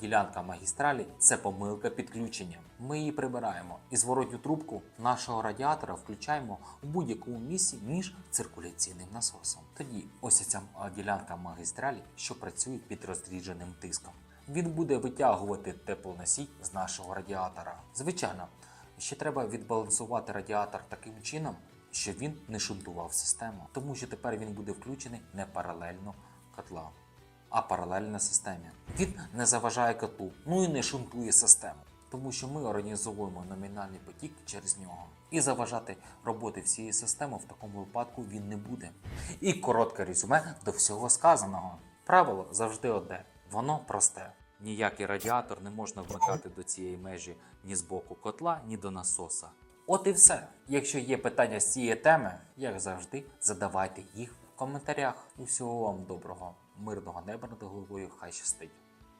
ділянка магістралі це помилка підключення. Ми її прибираємо і зворотню трубку нашого радіатора включаємо у будь-якому місці між циркуляційним насосом. Тоді ось ця ділянка магістралі, що працює під розрідженим тиском. Він буде витягувати теплоносій з нашого радіатора. Звичайно, ще треба відбалансувати радіатор таким чином, щоб він не шунтував систему, тому що тепер він буде включений не паралельно котла, а паралельно системі. Він не заважає котлу, ну і не шунтує систему, тому що ми організовуємо номінальний потік через нього. І заважати роботи всієї системи в такому випадку він не буде. І коротке резюме до всього сказаного. Правило завжди одне, воно просте. Ніякий радіатор не можна вмикати до цієї межі ні з боку котла, ні до насоса. От і все. Якщо є питання з цієї теми, як завжди, задавайте їх коментарях. Усього вам доброго, мирного неба над головою, хай щастить.